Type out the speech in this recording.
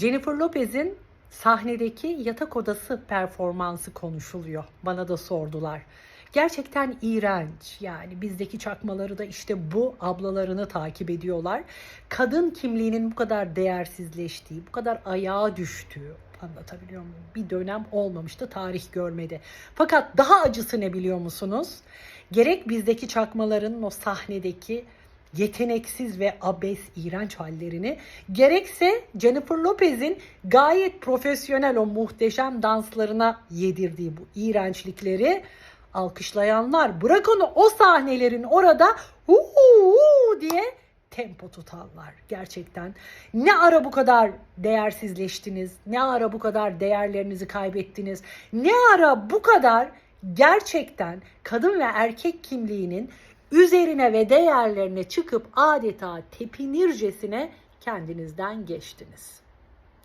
Jennifer Lopez'in sahnedeki yatak odası performansı konuşuluyor. Bana da sordular. Gerçekten iğrenç. Yani bizdeki çakmaları da işte bu ablalarını takip ediyorlar. Kadın kimliğinin bu kadar değersizleştiği, bu kadar ayağa düştüğü anlatabiliyor muyum? Bir dönem olmamıştı, tarih görmedi. Fakat daha acısı ne biliyor musunuz? Gerek bizdeki çakmaların o sahnedeki yeteneksiz ve abes, iğrenç hallerini gerekse Jennifer Lopez'in gayet profesyonel o muhteşem danslarına yedirdiği bu iğrençlikleri alkışlayanlar bırak onu o sahnelerin orada huu diye tempo tutanlar gerçekten. Ne ara bu kadar değersizleştiniz? Ne ara bu kadar değerlerinizi kaybettiniz? Ne ara bu kadar gerçekten kadın ve erkek kimliğinin üzerine ve değerlerine çıkıp adeta tepinircesine kendinizden geçtiniz.